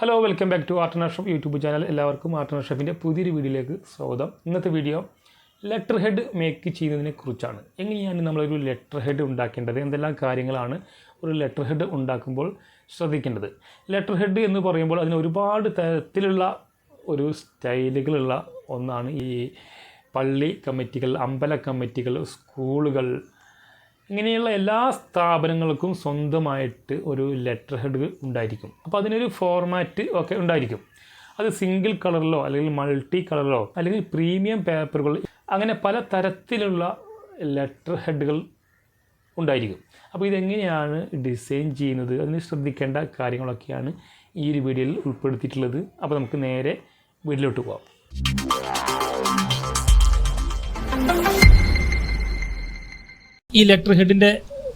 Hello welcome back to art YouTube channel എല്ലാവർക്കും art ഷെഫിന്റെ പുതിയൊരു വീഡിയോയിലേക്ക് സ്വാഗതം. ഇന്നത്തെ വീഡിയോ ലെറ്റർ ഹെഡ് മേക്ക് ചെയ്യുന്നതിനെ കുറിച്ചാണ്. എങ്ങനെയാണ് നമ്മളൊരു ലെറ്റർ ഹെഡ് ഉണ്ടാക്കേണ്ടത്? എന്തെല്ലാം കാര്യങ്ങളാണ് ഒരു ലെറ്റർ ഹെഡ് ഉണ്ടാക്കുമ്പോൾ ശ്രദ്ധിക്കേണ്ടത്? ലെറ്റർ ഹെഡ് എന്ന് പറയുമ്പോൾ അതിന് ഒരുപാട് തരത്തിലുള്ള ഒരു സ്റ്റൈലുകളുള്ള ഒന്നാണ് ഈ പള്ളി കമ്മിറ്റികൾ അമ്പല കമ്മിറ്റികൾ സ്കൂളുകൾ ഇങ്ങനെയുള്ള എല്ലാ സ്ഥാപനങ്ങൾക്കും സ്വന്തമായിട്ട് ഒരു ലെറ്റർ ഹെഡ് ഉണ്ടായിരിക്കും. അപ്പോൾ അതിനൊരു ഫോർമാറ്റ് ഒക്കെ ഉണ്ടായിരിക്കും. അത് സിംഗിൾ കളറിലോ അല്ലെങ്കിൽ മൾട്ടി കളറിലോ അല്ലെങ്കിൽ പ്രീമിയം പേപ്പറുകൾ അങ്ങനെ പല തരത്തിലുള്ള ലെറ്റർ ഹെഡുകൾ ഉണ്ടായിരിക്കും. അപ്പോൾ ഇതെങ്ങനെയാണ് ഡിസൈൻ ചെയ്യുന്നത്? അതിന് ശ്രദ്ധിക്കേണ്ട കാര്യങ്ങളൊക്കെയാണ് ഈ ഒരു വീഡിയോയിൽ ഉൾപ്പെടുത്തിയിട്ടുള്ളത്. അപ്പോൾ നമുക്ക് നേരെ വീട്ടിലോട്ട് പോകാം ഈ ലെറ്റർ ഹെഡിന്റെ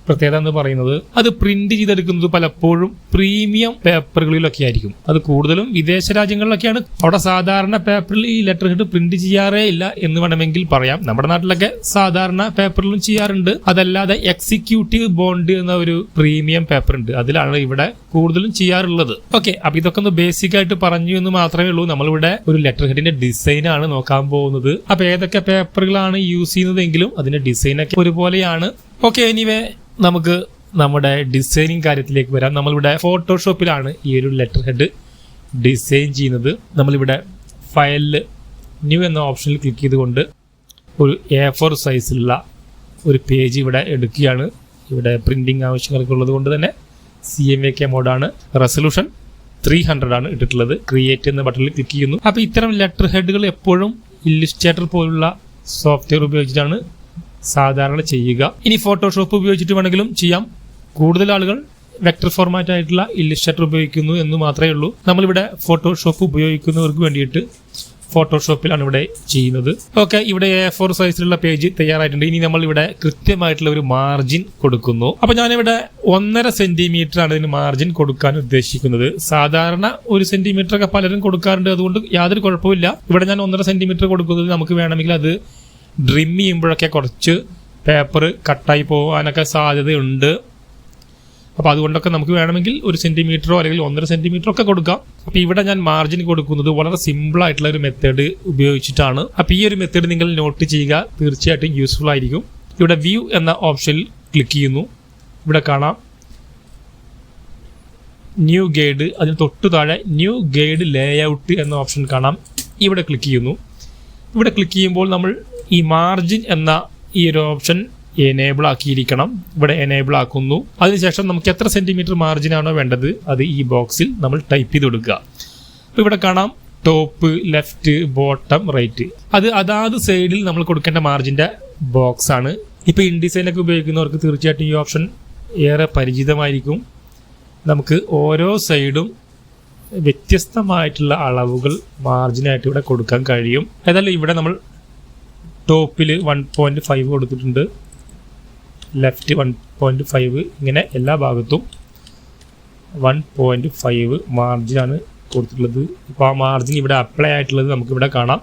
പ്രത്യേകത എന്ന് പറയുന്നത് അത് പ്രിന്റ് ചെയ്തെടുക്കുന്നത് പലപ്പോഴും പ്രീമിയം പേപ്പറുകളിലൊക്കെ ആയിരിക്കും. അത് കൂടുതലും വിദേശ രാജ്യങ്ങളിലൊക്കെയാണ്. അവിടെ സാധാരണ പേപ്പറിൽ ഈ ലെറ്റർ ഹെഡ് പ്രിന്റ് ചെയ്യാറേ ഇല്ല എന്ന് വേണമെങ്കിൽ പറയാം. നമ്മുടെ നാട്ടിലൊക്കെ സാധാരണ പേപ്പറിലും ചെയ്യാറുണ്ട്. അതല്ലാതെ എക്സിക്യൂട്ടീവ് ബോണ്ട് എന്ന ഒരു പ്രീമിയം പേപ്പർ ഉണ്ട് അതിലാണ് ഇവിടെ കൂടുതലും ചെയ്യാറുള്ളത്. ഓക്കെ അപ്പൊ ഇതൊക്കെ ഒന്ന് ബേസിക് ആയിട്ട് പറഞ്ഞു എന്ന് മാത്രമേ ഉള്ളൂ. നമ്മളിവിടെ ഒരു ലെറ്റർ ഹെഡിന്റെ ഡിസൈൻ ആണ് നോക്കാൻ പോകുന്നത്. അപ്പൊ ഏതൊക്കെ പേപ്പറുകളാണ് യൂസ് ചെയ്യുന്നതെങ്കിലും അതിന്റെ ഡിസൈൻ ഒക്കെ ഒരുപോലെയാണ്. ഓക്കെ എനിവേ നമുക്ക് നമ്മുടെ ഡിസൈനിങ് കാര്യത്തിലേക്ക് വരാം. നമ്മളിവിടെ ഫോട്ടോഷോപ്പിലാണ് ഈ ഒരു ലെറ്റർ ഹെഡ് ഡിസൈൻ ചെയ്യുന്നത്. നമ്മളിവിടെ ഫയലിൽ ന്യൂ എന്ന ഓപ്ഷനിൽ ക്ലിക്ക് ചെയ്തുകൊണ്ട് ഒരു എ ഫോർ സൈസിലുള്ള ഒരു പേജ് ഇവിടെ എടുക്കുകയാണ്. ഇവിടെ പ്രിന്റിങ് ആവശ്യങ്ങളൊക്കെ ഉള്ളത് കൊണ്ട് തന്നെ സി എം എ കെ മോഡാണ് റെസൊല്യൂഷൻ ത്രീ ഹൺഡ്രഡ് ആണ് ഇട്ടിട്ടുള്ളത്. ക്രിയേറ്റ് എന്ന ബട്ടണിൽ ക്ലിക്ക് ചെയ്യുന്നു. അപ്പോൾ ഇത്തരം ലെറ്റർ ഹെഡുകൾ എപ്പോഴും ഇല്ലിസ്ട്രേറ്റർ പോലുള്ള സോഫ്റ്റ്വെയർ ഉപയോഗിച്ചിട്ടാണ് സാധാരണ ചെയ്യുക. ഇനി ഫോട്ടോഷോപ്പ് ഉപയോഗിച്ചിട്ട് വേണമെങ്കിലും ചെയ്യാം. കൂടുതൽ ആളുകൾ വെക്ടർ ഫോർമാറ്റ് ആയിട്ടുള്ള ഇല്ലിസ്ട്രേറ്റർ ഉപയോഗിക്കുന്നു എന്ന് മാത്രമേ ഉള്ളൂ. നമ്മളിവിടെ ഫോട്ടോഷോപ്പ് ഉപയോഗിക്കുന്നവർക്ക് വേണ്ടിയിട്ട് ഫോട്ടോഷോപ്പിലാണ് ഇവിടെ ചെയ്യുന്നത്. ഓക്കെ ഇവിടെ എ ഫോർ സൈസിലുള്ള പേജ് തയ്യാറായിട്ടുണ്ട്. ഇനി നമ്മൾ ഇവിടെ കൃത്യമായിട്ടുള്ള ഒരു മാർജിൻ കൊടുക്കുന്നു. അപ്പൊ ഞാനിവിടെ ഒന്നര സെന്റിമീറ്റർ ആണ് ഇതിന് മാർജിൻ കൊടുക്കാൻ ഉദ്ദേശിക്കുന്നത്. സാധാരണ ഒരു സെന്റിമീറ്റർ ഒക്കെ പലരും കൊടുക്കാറുണ്ട്. അതുകൊണ്ട് യാതൊരു കുഴപ്പമില്ല ഇവിടെ ഞാൻ ഒന്നര സെന്റിമീറ്റർ കൊടുക്കുന്നത് നമുക്ക് വേണമെങ്കിൽ അത് ഡ്രിം ചെയ്യുമ്പോഴൊക്കെ കുറച്ച് പേപ്പർ കട്ടായി പോകാനൊക്കെ സാധ്യതയുണ്ട്. അപ്പോൾ അതുകൊണ്ടൊക്കെ നമുക്ക് വേണമെങ്കിൽ ഒരു സെന്റിമീറ്ററോ അല്ലെങ്കിൽ ഒന്നര സെന്റിമീറ്ററോ ഒക്കെ കൊടുക്കാം. അപ്പോൾ ഇവിടെ ഞാൻ മാർജിൻ കൊടുക്കുന്നത് വളരെ സിമ്പിൾ ആയിട്ടുള്ള ഒരു മെത്തേഡ് ഉപയോഗിച്ചിട്ടാണ്. അപ്പോൾ ഈ ഒരു മെത്തേഡ് നിങ്ങൾ നോട്ട് ചെയ്യുക. തീർച്ചയായിട്ടും യൂസ്ഫുൾ ആയിരിക്കും. ഇവിടെ വ്യൂ എന്ന ഓപ്ഷനിൽ ക്ലിക്ക് ചെയ്യുന്നു. ഇവിടെ കാണാം. ന്യൂ ഗൈഡ് അതിന് തൊട്ട് താഴെ ന്യൂ ഗൈഡ് ലേഔട്ട് എന്ന ഓപ്ഷൻ കാണാം. ഇവിടെ ക്ലിക്ക് ചെയ്യുന്നു. ഇവിടെ ക്ലിക്ക് ചെയ്യുമ്പോൾ നമ്മൾ ഈ മാർജിൻ എന്ന ഈ ഒരു ഓപ്ഷൻ എനേബിൾ ആക്കിയിരിക്കണം. ഇവിടെ എനേബിൾ ആക്കുന്നു. അതിനുശേഷം നമുക്ക് എത്ര മാർജിൻ ആണോ വേണ്ടത് അത് ഈ ബോക്സിൽ നമ്മൾ ടൈപ്പ് ചെയ്ത് കൊടുക്കുക അപ്പോൾ ഇവിടെ കാണാം. ടോപ്പ് ലെഫ്റ്റ് ബോട്ടം റൈറ്റ് അത് അതാത് സൈഡിൽ നമ്മൾ കൊടുക്കേണ്ട മാർജിന്റെ ബോക്സ് ആണ്. ഇപ്പോൾ ഇൻഡിസൈൻ ഒക്കെ ഉപയോഗിക്കുന്നവർക്ക് തീർച്ചയായിട്ടും ഈ ഓപ്ഷൻ ഏറെ പരിചിതമായിരിക്കും. നമുക്ക് ഓരോ സൈഡും വ്യത്യസ്തമായിട്ടുള്ള അളവുകൾ മാർജിനായിട്ട് ഇവിടെ കൊടുക്കാൻ കഴിയും. ഏതായാലും ഇവിടെ നമ്മൾ ടോപ്പിൽ വൺ പോയിന്റ് ഫൈവ് കൊടുത്തിട്ടുണ്ട്. ലെഫ്റ്റ് വൺ പോയിന്റ് ഫൈവ് ഇങ്ങനെ എല്ലാ ഭാഗത്തും വൺ പോയിന്റ് ഫൈവ് മാർജിനാണ് കൊടുത്തിട്ടുള്ളത്. ഇപ്പോൾ ആ മാർജിൻ ഇവിടെ അപ്ലൈ ആയിട്ടുള്ളത് നമുക്കിവിടെ കാണാം.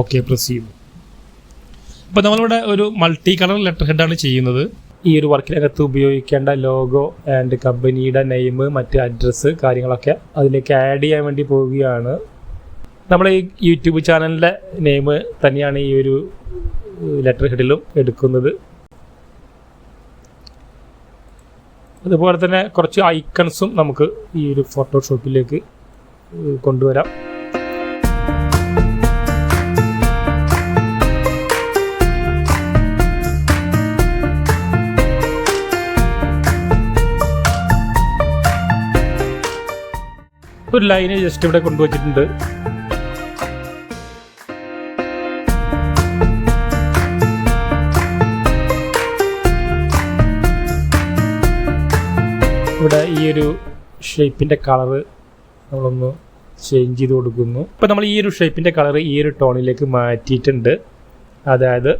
ഓക്കെ പ്രസ് ചെയ്യുന്നു അപ്പോൾ നമ്മളിവിടെ ഒരു മൾട്ടി കളർ ലെറ്റർ ഹെഡാണ് ചെയ്യുന്നത്. ഈ ഒരു വർക്കിനകത്ത് ഉപയോഗിക്കേണ്ട ലോഗോ ആൻഡ് കമ്പനിയുടെ നെയിം മറ്റ് അഡ്രസ്സ് കാര്യങ്ങളൊക്കെ അതിലേക്ക് ആഡ് ചെയ്യാൻ വേണ്ടി പോവുകയാണ്. നമ്മുടെ ഈ യൂട്യൂബ് ചാനലിന്റെ നെയിം തന്നെയാണ് ഈ ഒരു ലെറ്റർ ഹെഡിലും എടുക്കുന്നത്. അതുപോലെ തന്നെ കുറച്ച് ഐക്കൺസും നമുക്ക് ഈ ഒരു ഫോട്ടോഷോപ്പിലേക്ക് കൊണ്ടുവരാം. ഒരു ലൈന് ജസ്റ്റ് ഇവിടെ കൊണ്ടുവച്ചിട്ടുണ്ട്. ഇവിടെ ഈ ഒരു ഷേപ്പിന്റെ കളറ് നമ്മളൊന്ന് ചേഞ്ച് ചെയ്ത് കൊടുക്കുന്നു. ഇപ്പം നമ്മൾ ഈ ഒരു ഷേപ്പിന്റെ കളർ ഈ ഒരു ടോണിലേക്ക് മാറ്റിയിട്ടുണ്ട്. അതായത്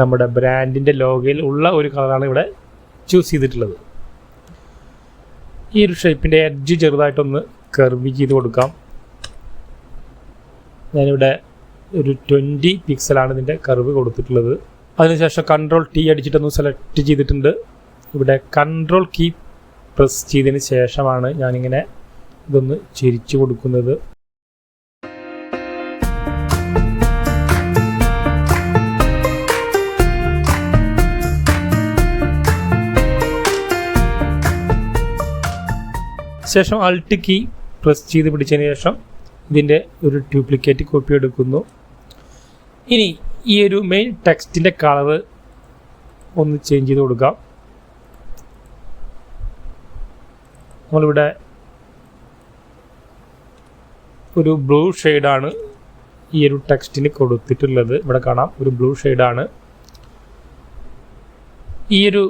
നമ്മുടെ ബ്രാൻഡിന്റെ ലോഗയിൽ ഉള്ള ഒരു കളറാണ് ഇവിടെ ചൂസ് ചെയ്തിട്ടുള്ളത്. ഈ ഒരു ഷേപ്പിന്റെ എഡ്ജ് ചെറുതായിട്ടൊന്ന് കർവ് ചെയ്ത് കൊടുക്കാം. ഞാനിവിടെ ഒരു ട്വന്റി പിക്സലാണ് ഇതിന്റെ കർവ് കൊടുത്തിട്ടുള്ളത്. അതിനുശേഷം കൺട്രോൾ ടി അടിച്ചിട്ടൊന്ന് സെലക്ട് ചെയ്തിട്ടുണ്ട്. ഇവിടെ കൺട്രോൾ കീ പ്രസ് ചെയ്തതിന് ശേഷമാണ് ഞാനിങ്ങനെ ഇതൊന്ന് ചിരിച്ചു കൊടുക്കുന്നത്. ശേഷം അൾട്ട് കീ പ്രസ് ചെയ്ത് പിടിച്ചതിന് ശേഷം ഇതിന്റെ ഒരു ഡ്യൂപ്ലിക്കേറ്റ് കോപ്പി എടുക്കുന്നു. ഇനി ഈ ഒരു മെയിൻ ടെക്സ്റ്റിന്റെ കളറ് ഒന്ന് ചേഞ്ച് ചെയ്ത് കൊടുക്കാം. നമ്മളിവിടെ ഒരു ബ്ലൂ ഷെയ്ഡാണ് ഈ ഒരു ടെക്സ്റ്റിന് കൊടുത്തിട്ടുള്ളത്. ഇവിടെ കാണാം ഒരു ബ്ലൂ ഷെയ്ഡാണ് ഈ ഒരു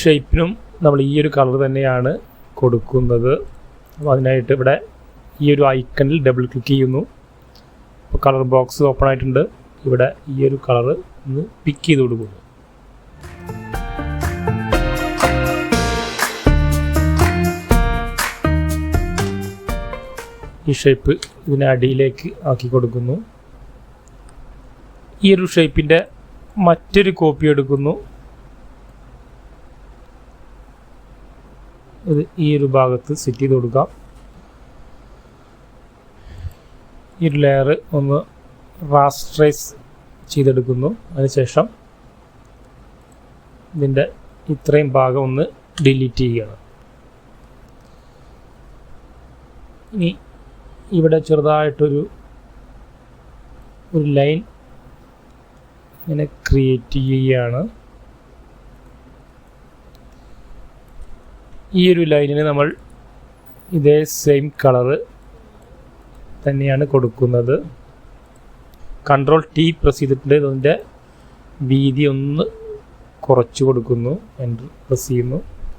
ഷേപ്പിനും നമ്മൾ ഈ ഒരു കളർ തന്നെയാണ് കൊടുക്കുന്നത്. അതിനായിട്ട് ഇവിടെ ഈ ഒരു ഐക്കണിൽ ഡബിൾ ക്ലിക്ക് ചെയ്യുന്നു. അപ്പോൾ കളർ ബോക്സ് ഓപ്പൺ ആയിട്ടുണ്ട്. ഇവിടെ ഈ ഒരു കളർ ഒന്ന് പിക്ക് ചെയ്ത് കൊടുക്കുന്നു ഈ ഷേപ്പ് ഇതിനെ അടിയിലേക്ക് ആക്കി കൊടുക്കുന്നു. ഈ ഒരു ഷേപ്പിന്റെ മറ്റൊരു കോപ്പി എടുക്കുന്നു. ഇത് ഈ ഒരു ഭാഗത്ത് സെറ്റ് ചെയ്ത് കൊടുക്കാം. ഈ ഒരു ലെയർ ഒന്ന് റാസ്ട്രൈസ് ചെയ്തെടുക്കുന്നു. അതിനുശേഷം ഇതിന്റെ ഇത്രയും ഭാഗം ഒന്ന് ഡിലീറ്റ് ചെയ്യുകയാണ്. ഇനി ഇവിടെ ചെറുതായിട്ടൊരു ഒരു ലൈൻ ഇങ്ങനെ ക്രിയേറ്റ് ചെയ്യുകയാണ്. ഈ ഒരു ലൈനിന് നമ്മൾ ഇതേ സെയിം കളറ് തന്നെയാണ് കൊടുക്കുന്നത്. കൺട്രോൾ ടി പ്രസ് ചെയ്തിട്ടുണ്ട്. അതിന്റെ വീതി ഒന്ന് കുറച്ച് കൊടുക്കുന്നു. എന്റർ പ്രസ് ചെയ്യുന്നു.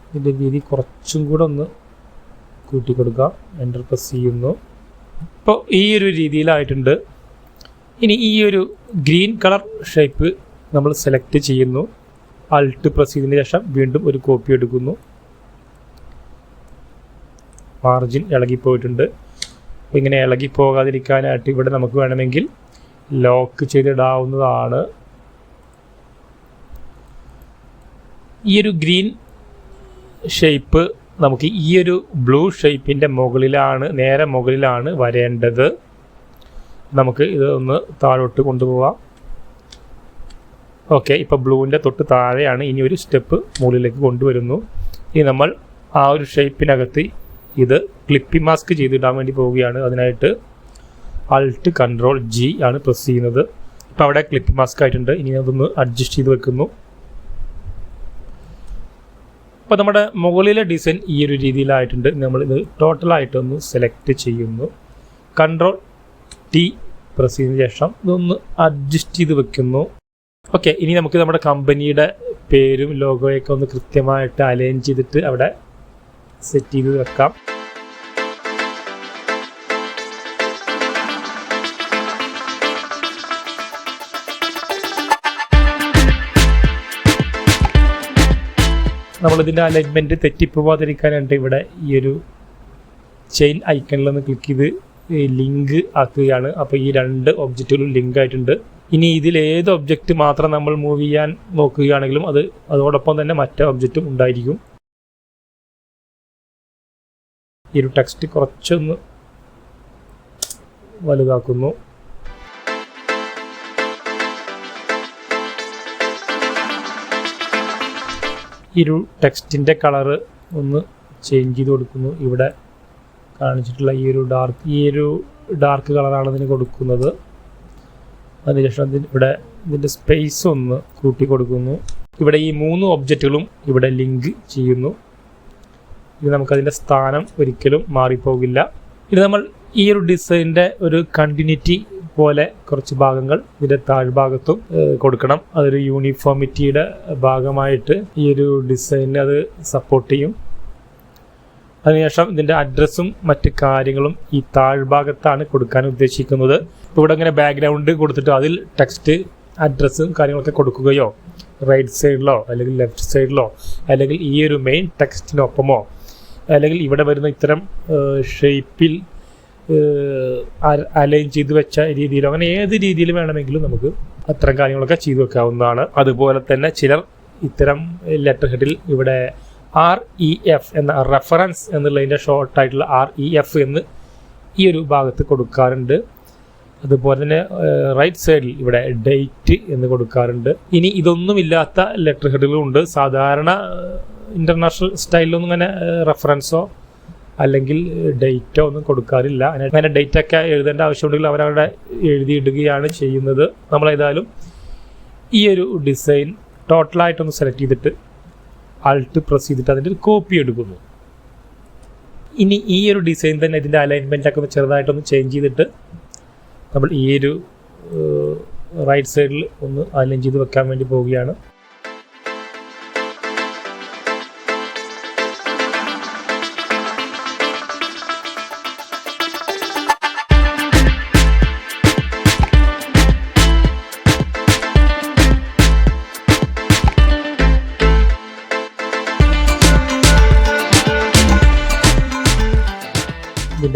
ഇതിന്റെ വീതി കുറച്ചും കൂടെ ഒന്ന് കൂട്ടി കൊടുക്കാം. എന്റർ പ്രസ് ചെയ്യുന്നു. ഇപ്പോൾ ഈ ഒരു രീതിയിലായിട്ടുണ്ട്. ഇനി ഈ ഒരു ഗ്രീൻ കളർ ഷേപ്പ് നമ്മൾ സെലക്ട് ചെയ്യുന്നു. അൾട്ട് പ്രസ് ചെയ്തതിന് ശേഷം വീണ്ടും ഒരു കോപ്പി എടുക്കുന്നു. മാർജിൻ ഇളകിപ്പോയിട്ടുണ്ട്. അപ്പോൾ ഇങ്ങനെ ഇളകി പോകാതിരിക്കാനായിട്ട് ഇവിടെ നമുക്ക് വേണമെങ്കിൽ ലോക്ക് ചെയ്തിടാവുന്നതാണ്. ഈ ഒരു ഗ്രീൻ ഷേപ്പ് നമുക്ക് ഈ ഒരു ബ്ലൂ ഷേപ്പിന്റെ മുകളിലാണ് നേരെ മുകളിലാണ് വരേണ്ടത്. നമുക്ക് ഇത് ഒന്ന് താഴോട്ട് കൊണ്ടുപോവാം. ഓക്കെ ഇപ്പോൾ ബ്ലൂവിന്റെ തൊട്ട് താഴെയാണ് ഇനി ഒരു സ്റ്റെപ്പ് മുകളിലേക്ക് കൊണ്ടുവരുന്നു. ഇനി നമ്മൾ ആ ഒരു ഷേപ്പിനകത്ത് ഇത് ക്ലിപ്പി മാസ്ക് ചെയ്തിടാൻ വേണ്ടി പോവുകയാണ്. അതിനായിട്ട് അൾട്ട് കൺട്രോൾ ജി ആണ് പ്രസ് ചെയ്യുന്നത്. ഇപ്പോൾ അവിടെ ക്ലിപ്പി മാസ്ക് ആയിട്ടുണ്ട്. ഇനി അതൊന്ന് അഡ്ജസ്റ്റ് ചെയ്ത് വെക്കുന്നു. അപ്പോൾ നമ്മുടെ മുകളിലെ ഡിസൈൻ ഈ ഒരു രീതിയിലായിട്ടുണ്ട്. നമ്മൾ ഇത് ടോട്ടലായിട്ടൊന്ന് സെലക്ട് ചെയ്യുന്നു. കൺട്രോൾ ടി പ്രസ് ചെയ്തതിന് ശേഷം ഇതൊന്ന് അഡ്ജസ്റ്റ് ചെയ്ത് വെക്കുന്നു. ഓക്കെ ഇനി നമുക്ക് നമ്മുടെ കമ്പനിയുടെ പേരും ലോഗോയൊക്കെ ഒന്ന് കൃത്യമായിട്ട് അലൈൻ ചെയ്തിട്ട് അവിടെ സെറ്റ് ചെയ്ത് വെക്കാം. നമ്മളിതിന്റെ അലൈൻമെന്റ് തെറ്റിപ്പോവാതിരിക്കാനായിട്ട് ഇവിടെ ഈ ഒരു ചെയിൻ ഐക്കണിൽ ഐക്കണിലൊന്ന് ക്ലിക്ക് ചെയ്ത് ലിങ്ക് ആക്കുകയാണ്. അപ്പോൾ ഈ രണ്ട് ഒബ്ജക്റ്റുകളും ലിങ്ക് ആയിട്ടുണ്ട്. ഇനി ഇതിൽ ഏത് ഒബ്ജക്റ്റ് മാത്രം നമ്മൾ മൂവ് ചെയ്യാൻ നോക്കുകയാണെങ്കിലും അത് അതോടൊപ്പം തന്നെ മറ്റേ ഒബ്ജക്റ്റും ഉണ്ടായിരിക്കും. ഈ ഒരു ടെക്സ്റ്റ് കുറച്ചൊന്ന് വലുതാക്കുന്നു. ഒരു ടെക്സ്റ്റിന്റെ കളറ് ഒന്ന് ചേഞ്ച് ചെയ്ത് കൊടുക്കുന്നു. ഇവിടെ കാണിച്ചിട്ടുള്ള ഈ ഒരു ഡാർക്ക് ഈ ഒരു ഡാർക്ക് കളറാണ് ഇതിന് കൊടുക്കുന്നത്. അതിനുശേഷം ഇതിന് ഇവിടെ ഇതിന്റെ സ്പേസ് ഒന്ന് കൂട്ടി കൊടുക്കുന്നു. ഇവിടെ ഈ മൂന്ന് ഒബ്ജക്റ്റുകളും ഇവിടെ ലിങ്ക് ചെയ്യുന്നു. ഇത് നമുക്കതിന്റെ സ്ഥാനം ഒരിക്കലും മാറിപ്പോകില്ല. ഇത് നമ്മൾ ഈ ഒരു ഡിസൈനിന്റെ ഒരു കണ്ടിന്യൂറ്റി പോലെ കുറച്ച് ഭാഗങ്ങൾ ഇതിന്റെ താഴ്ഭാഗത്തും കൊടുക്കണം. അതൊരു യൂണിഫോമിറ്റിയുടെ ഭാഗമായിട്ട് ഈ ഒരു ഡിസൈനിനെ അത് സപ്പോർട്ട് ചെയ്യും. അതിനുശേഷം ഇതിന്റെ അഡ്രസ്സും മറ്റ് കാര്യങ്ങളും ഈ താഴ്ഭാഗത്താണ് കൊടുക്കാൻ ഉദ്ദേശിക്കുന്നത്. ഇവിടെ ഇങ്ങനെ ബാക്ക്ഗ്രൗണ്ട് കൊടുത്തിട്ട് അതിൽ ടെക്സ്റ്റ് അഡ്രസ്സും കാര്യങ്ങളൊക്കെ കൊടുക്കുകയോ റൈറ്റ് സൈഡിലോ അല്ലെങ്കിൽ ലെഫ്റ്റ് സൈഡിലോ അല്ലെങ്കിൽ ഈ ഒരു മെയിൻ ടെക്സ്റ്റിനൊപ്പമോ അല്ലെങ്കിൽ ഇവിടെ വരുന്ന ഇത്തരം ഷേപ്പിൽ അലൈൻ ചെയ്ത് വെച്ച രീതിയിലോ അങ്ങനെ ഏത് രീതിയിൽ വേണമെങ്കിലും നമുക്ക് അത്തരം കാര്യങ്ങളൊക്കെ ചെയ്തു വെക്കാവുന്നതാണ്. അതുപോലെ തന്നെ ചിലർ ഇത്തരം ലെറ്റർ ഹെഡിൽ ഇവിടെ ആർ ഇ എഫ് എന്ന റെഫറൻസ് എന്നുള്ളതിന്റെ ഷോർട്ടായിട്ടുള്ള ആർ ഇ എഫ് എന്ന് ഈ ഒരു ഭാഗത്ത് കൊടുക്കാറുണ്ട്. അതുപോലെ തന്നെ റൈറ്റ് സൈഡിൽ ഇവിടെ ഡേറ്റ് എന്ന് കൊടുക്കാറുണ്ട്. ഇനി ഇതൊന്നുമില്ലാത്ത ലെറ്റർ ഹെഡുകളും ഉണ്ട് സാധാരണ ഇന്റർനാഷണൽ സ്റ്റൈലിലൊന്നും അങ്ങനെ റെഫറൻസോ അല്ലെങ്കിൽ ഡേറ്റോ ഒന്നും കൊടുക്കാറില്ല. അങ്ങനെ- ഡേറ്റ് ഒക്കെ എഴുതേണ്ട ആവശ്യമുണ്ടെങ്കിൽ അവരവിടെ എഴുതിയിടുകയാണ് ചെയ്യുന്നത്. നമ്മൾ നമ്മളേതായാലും ഈ ഒരു ഡിസൈൻ ടോട്ടലായിട്ടൊന്ന് സെലക്ട് ചെയ്തിട്ട് ആൾട്ട് പ്രസ് ചെയ്തിട്ട് അതിന്റെ ഒരു കോപ്പി എടുക്കുന്നു. ഇനി ഈ ഒരു ഡിസൈൻ തന്നെ ഇതിന്റെ അലൈൻമെന്റ് ഒക്കെ ഒന്ന് ചെറുതായിട്ടൊന്ന് ചേഞ്ച് ചെയ്തിട്ട് നമ്മൾ ഈ ഒരു റൈറ്റ് സൈഡിൽ ഒന്ന് അലൈൻ ചെയ്ത് വെക്കാൻ വേണ്ടി പോവുകയാണ്.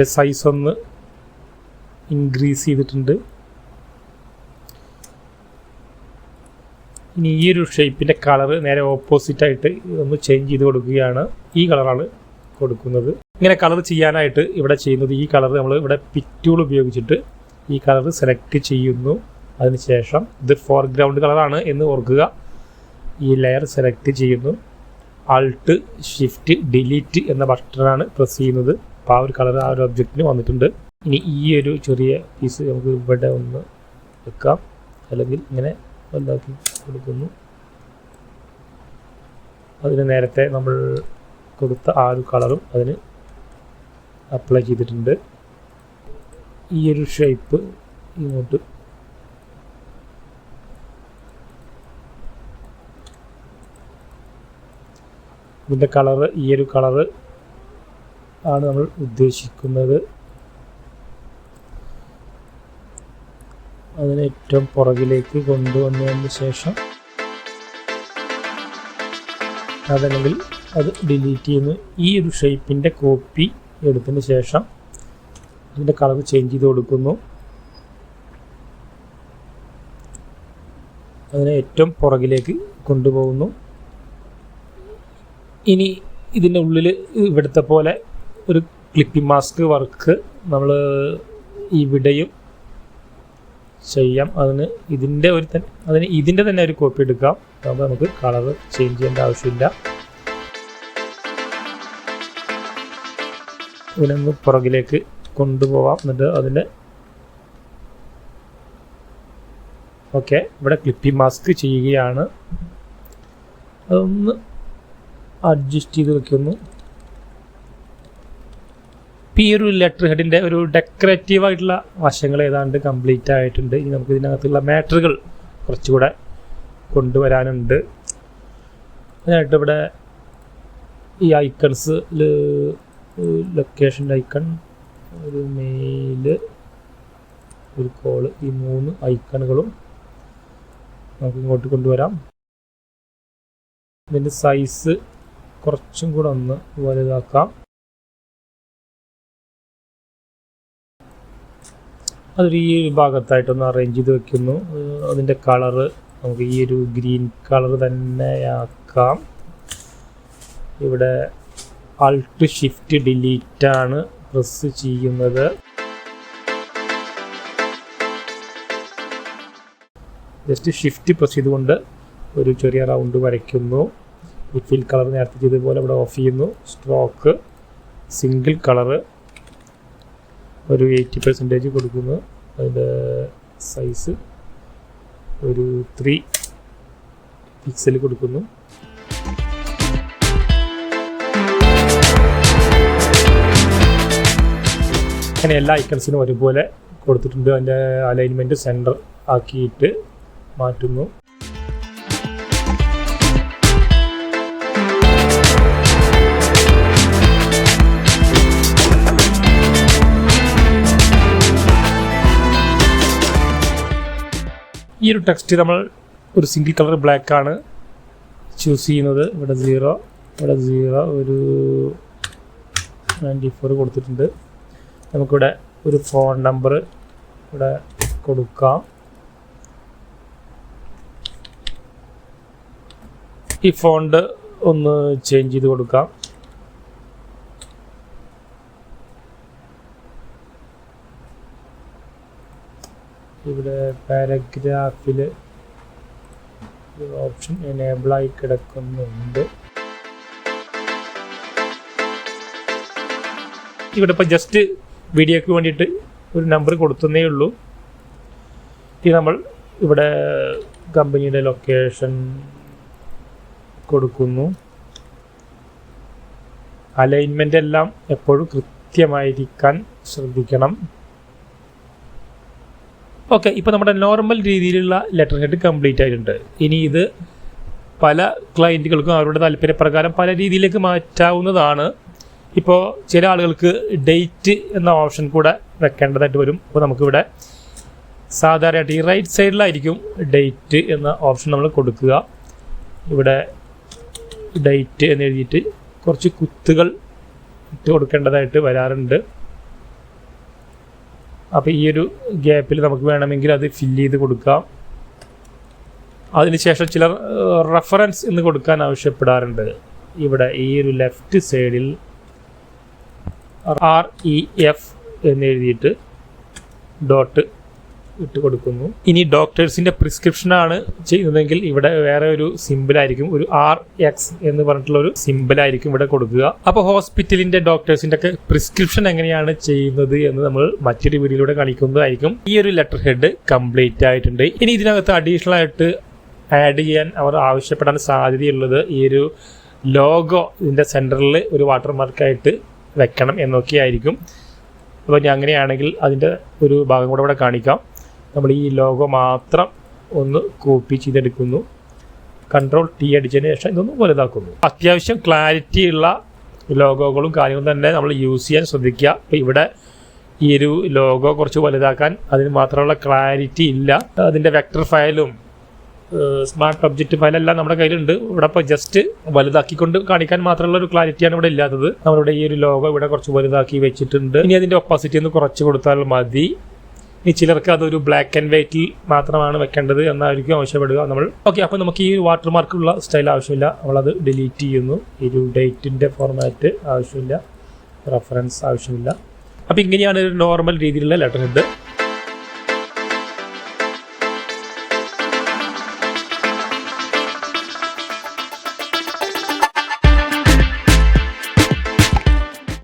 ഇതിന്റെ സൈസ് ഒന്ന് ഇൻക്രീസ് ചെയ്തിട്ടുണ്ട്. ഇനി ഈ ഒരു ഷേപ്പിന്റെ കളർ നേരെ ഓപ്പോസിറ്റായിട്ട് ഒന്ന് ചേഞ്ച് ചെയ്ത് കൊടുക്കുകയാണ്. ഈ കളറാണ് കൊടുക്കുന്നത്. ഇങ്ങനെ കളർ ചെയ്യാനായിട്ട് ഇവിടെ ചെയ്യുന്നത് ഈ കളർ നമ്മൾ ഇവിടെ പിറ്റൂൾ ഉപയോഗിച്ചിട്ട് ഈ കളർ സെലക്ട് ചെയ്യുന്നു. അതിനുശേഷം ഇത് ഫോർഗ്രൗണ്ട് കളറാണ് എന്ന് ഓർക്കുക. ഈ ലെയർ സെലക്ട് ചെയ്യുന്നു. ആൾട്ട് ഷിഫ്റ്റ് ഡിലീറ്റ് എന്ന ബട്ടണാണ് പ്രസ് ചെയ്യുന്നത്. അപ്പോൾ ആ ഒരു കളർ ആ ഒരു ഒബ്ജക്റ്റിന് വന്നിട്ടുണ്ട്. ഇനി ഈ ഒരു ചെറിയ പീസ് നമുക്ക് ഇവിടെ ഒന്ന് വെക്കാം. അല്ലെങ്കിൽ ഇങ്ങനെ വലുതാക്കി കൊടുക്കുന്നു. അതിന് നേരത്തെ നമ്മൾ കൊടുത്ത ആ ഒരു കളറും അതിന് അപ്ലൈ ചെയ്തിട്ടുണ്ട്. ഈ ഒരു ഷേപ്പ് ഇങ്ങോട്ട് ഇതിന്റെ കളറ് ഈ ഒരു കളറ് ആണ് നമ്മൾ ഉദ്ദേശിക്കുന്നത്. അതിനെ ഏറ്റവും പുറകിലേക്ക് കൊണ്ടുവന്നതിന് ശേഷം അതല്ലെങ്കിൽ അത് ഡിലീറ്റ് ചെയ്യുന്നു. ഈ ഒരു ഷേപ്പിന്റെ കോപ്പി എടുത്തതിന് ശേഷം അതിന്റെ കളർ ചേഞ്ച് ചെയ്ത് കൊടുക്കുന്നു. അതിനെ ഏറ്റവും പുറകിലേക്ക് കൊണ്ടുപോകുന്നു. ഇനി ഇതിന്റെ ഉള്ളിൽ ഇവിടുത്തെ പോലെ ഒരു ക്ലിപ്പിംഗ് മാസ്ക് വർക്ക് നമ്മൾ ഇവിടെയും ചെയ്യാം. അതിന് ഇതിന്റെ ഒരു തന്നെ അതിന് ഇതിന്റെ തന്നെ ഒരു കോപ്പി എടുക്കാം. അപ്പോൾ നമുക്ക് കളർ ചേഞ്ച് ചെയ്യേണ്ട ആവശ്യമില്ല. ഇതിനൊന്ന് പുറകിലേക്ക് കൊണ്ടുപോവാം. എന്നിട്ട് അതിന്റെ ഓക്കെ ഇവിടെ ക്ലിപ്പിംഗ് മാസ്ക് ചെയ്യുകയാണ്. അതൊന്ന് അഡ്ജസ്റ്റ് ചെയ്ത് വെക്കുന്നു ഈ ഒരു ലെറ്റർ ഹെഡിന്റെ ഒരു ഡെക്കറേറ്റീവ് ആയിട്ടുള്ള വശങ്ങൾ ഏതാണ്ട് കംപ്ലീറ്റ് ആയിട്ടുണ്ട്. ഇനി നമുക്ക് ഇതിനകത്തുള്ള മാറ്ററുകൾ കുറച്ചുകൂടെ കൊണ്ടുവരാനുണ്ട്. അതിനായിട്ട് ഇവിടെ ഈ ഐക്കൺസ് ലൊക്കേഷൻ ഐക്കൺ ഒരു മെയിൽ ഒരു കോൾ ഈ മൂന്ന് ഐക്കണുകളും നമുക്ക് ഇങ്ങോട്ട് കൊണ്ടുവരാം. ഇതിന്റെ സൈസ് കുറച്ചും കൂടെ ഒന്ന് വലുതാക്കാം. അതൊരു ഈ ഒരു ഭാഗത്തായിട്ടൊന്ന് അറേഞ്ച് ചെയ്ത് വെക്കുന്നു. അതിന്റെ കളറ് നമുക്ക് ഈ ഒരു ഗ്രീൻ കളർ തന്നെയാക്കാം. ഇവിടെ അൾട്ട് ഷിഫ്റ്റ് ഡിലീറ്റ് ആണ് പ്രസ് ചെയ്യുന്നത്. ജസ്റ്റ് ഷിഫ്റ്റ് പ്രസ് ചെയ്തുകൊണ്ട് ഒരു ചെറിയ റൗണ്ട് വരയ്ക്കുന്നു. ഫിൽ കളർ നേരത്തെ ചെയ്തതുപോലെ ഇവിടെ ഓഫ് ചെയ്യുന്നു. സ്ട്രോക്ക് സിംഗിൾ കളറ് ഒരു എയ്റ്റി പെർസെന്റേജ് കൊടുക്കുന്നു. അതിന്റെ സൈസ് ഒരു ത്രീ പിക്സൽ കൊടുക്കുന്നു. അങ്ങനെ എല്ലാ ഐക്കൺസിനും ഒരുപോലെ കൊടുത്തിട്ടുണ്ട്. അതിന്റെ അലൈൻമെന്റ് സെന്റർ ആക്കിയിട്ട് മാറ്റുന്നു. ഈ ഒരു ടെക്സ്റ്റ് നമ്മൾ ഒരു സിംഗിൾ കളർ ബ്ലാക്ക് ആണ് ചൂസ് ചെയ്യുന്നത്. ഇവിടെ സീറോ ഇവിടെ സീറോ ഒരു നയന്റി ഫോർ കൊടുത്തിട്ടുണ്ട്. നമുക്കിവിടെ ഒരു ഫോൺ നമ്പർ ഇവിടെ കൊടുക്കാം. ഈ ഫോണ്ട് ഒന്ന് ചേഞ്ച് ചെയ്ത് കൊടുക്കാം. ഇവിടെ പാരഗ്രാഫിൽ ഓപ്ഷൻ എനേബിൾ ആയി കിടക്കുന്നുണ്ട്. ഇവിടെ ഇപ്പോൾ ജസ്റ്റ് വീഡിയോക്ക് വേണ്ടിയിട്ട് ഒരു നമ്പർ കൊടുത്തതേ ഉള്ളൂ. ഇത് നമ്മൾ ഇവിടെ കമ്പനിയുടെ ലൊക്കേഷൻ കൊടുക്കുന്നു. അലൈൻമെന്റ് എല്ലാം എപ്പോഴും കൃത്യമായിരിക്കാൻ ശ്രദ്ധിക്കണം. ഓക്കെ ഇപ്പോൾ നമ്മുടെ നോർമൽ രീതിയിലുള്ള ലെറ്റർ ഹെഡ് കംപ്ലീറ്റ് ആയിട്ടുണ്ട്. ഇനി ഇത് പല ക്ലയന്റുകൾക്കും അവരുടെ താല്പര്യപ്രകാരം പല രീതിയിലേക്ക് മാറ്റാവുന്നതാണ്. ഇപ്പോൾ ചില ആളുകൾക്ക് ഡേറ്റ് എന്ന ഓപ്ഷൻ കൂടെ വെക്കേണ്ടതായിട്ട് വരും. അപ്പോൾ നമുക്കിവിടെ സാധാരണയായിട്ട് ഈ റൈറ്റ് സൈഡിലായിരിക്കും ഡേറ്റ് എന്ന ഓപ്ഷൻ നമ്മൾ കൊടുക്കുക. ഇവിടെ ഡേറ്റ് എന്ന് എഴുതിയിട്ട് കുറച്ച് കുത്തുകൾ ഇട്ട് കൊടുക്കേണ്ടതായിട്ട് വരാറുണ്ട്. അപ്പോൾ ഈ ഒരു ഗ്യാപ്പിൽ നമുക്ക് വേണമെങ്കിൽ അത് ഫില്ല് ചെയ്ത് കൊടുക്കാം. അതിനുശേഷം ചിലർ റെഫറൻസ് എന്ന് കൊടുക്കാൻ ആവശ്യപ്പെടാറുണ്ട്. ഇവിടെ ഈ ഒരു ലെഫ്റ്റ് സൈഡിൽ ആർ ഇ എഫ് എന്ന് എഴുതിയിട്ട് ഡോട്ട് ഇട്ട് കൊടുക്കുന്നു ഇനി ഡോക്ടേഴ്സിന്റെ പ്രിസ്ക്രിപ്ഷൻ ആണ് ചെയ്യുന്നതെങ്കിൽ ഇവിടെ വേറെ ഒരു സിമ്പിൾ ആയിരിക്കും. ഒരു ആർ എക്സ് എന്ന് പറഞ്ഞിട്ടുള്ള ഒരു സിമ്പിൾ ആയിരിക്കും ഇവിടെ കൊടുക്കുക. അപ്പോൾ ഹോസ്പിറ്റലിന്റെ ഡോക്ടേഴ്സിന്റെ ഒക്കെ പ്രിസ്ക്രിപ്ഷൻ എങ്ങനെയാണ് ചെയ്യുന്നത് എന്ന് നമ്മൾ മറ്റൊരു വീഡിയോയിലൂടെ കാണിക്കുന്നതായിരിക്കും. ഈ ഒരു ലെറ്റർ ഹെഡ് കംപ്ലീറ്റ് ആയിട്ടുണ്ട്. ഇനി ഇതിനകത്ത് അഡീഷണൽ ആയിട്ട് ആഡ് ചെയ്യാൻ അവർ ആവശ്യപ്പെടാൻ സാധ്യതയുള്ളത് ഈ ഒരു ലോഗോ ഇതിന്റെ സെന്ററിൽ ഒരു വാട്ടർ മാർക്കായിട്ട് വെക്കണം എന്നൊക്കെ ആയിരിക്കും അപ്പോൾ ഞാൻ അങ്ങനെയാണെങ്കിൽ അതിന്റെ ഒരു ഭാഗം കൂടെ ഇവിടെ കാണിക്കാം. നമ്മൾ ഈ ലോഗോ മാത്രം ഒന്ന് കോപ്പി ചെയ്തെടുക്കുന്നു. കൺട്രോൾ ടി അടിച്ചതിന് ശേഷം ഇതൊന്ന് വലുതാക്കുന്നു. അത്യാവശ്യം ക്ലാരിറ്റി ഉള്ള ലോഗോകളും കാര്യങ്ങളും തന്നെ നമ്മൾ യൂസ് ചെയ്യാൻ ശ്രദ്ധിക്കുക. അപ്പോൾ ഇവിടെ ഈ ഒരു ലോഗോ കുറച്ച് വലുതാക്കാൻ അതിന് മാത്രമുള്ള ക്ലാരിറ്റി ഇല്ല. അതിന്റെ വെക്ടർ ഫയലും സ്മാർട്ട് ഒബ്ജക്റ്റ് ഫയലെല്ലാം നമ്മുടെ കയ്യിലുണ്ട്. ഇവിടെ ഇപ്പോൾ ജസ്റ്റ് വലുതാക്കിക്കൊണ്ട് കാണിക്കാൻ മാത്രമുള്ള ഒരു ക്ലാരിറ്റിയാണ് ഇവിടെ ഇല്ലാത്തത്. നമ്മളിവിടെ ഈ ഒരു ലോഗോ ഇവിടെ കുറച്ച് വലുതാക്കി വെച്ചിട്ടുണ്ട്. ഇനി അതിന്റെ ഒപ്പോസിറ്റി ഒന്ന് കുറച്ച് കൊടുത്താൽ മതി. ഇനി ചിലർക്ക് അതൊരു ബ്ലാക്ക് ആൻഡ് വൈറ്റിൽ മാത്രമാണ് വെക്കേണ്ടത് എന്നായിരിക്കും ആവശ്യപ്പെടുക നമ്മൾ. ഓക്കെ അപ്പോൾ നമുക്ക് ഈ വാട്ടർ മാർക്കുള്ള സ്റ്റൈൽ ആവശ്യമില്ല. നമ്മളത് ഡിലീറ്റ് ചെയ്യുന്നു. ഈ ഒരു ഡേറ്റിന്റെ ഫോർമാറ്റ് ആവശ്യമില്ല. റെഫറൻസ് ആവശ്യമില്ല. അപ്പോൾ ഇങ്ങനെയാണ് ഒരു നോർമൽ രീതിയിലുള്ള ലെറ്റർ ഹെഡ്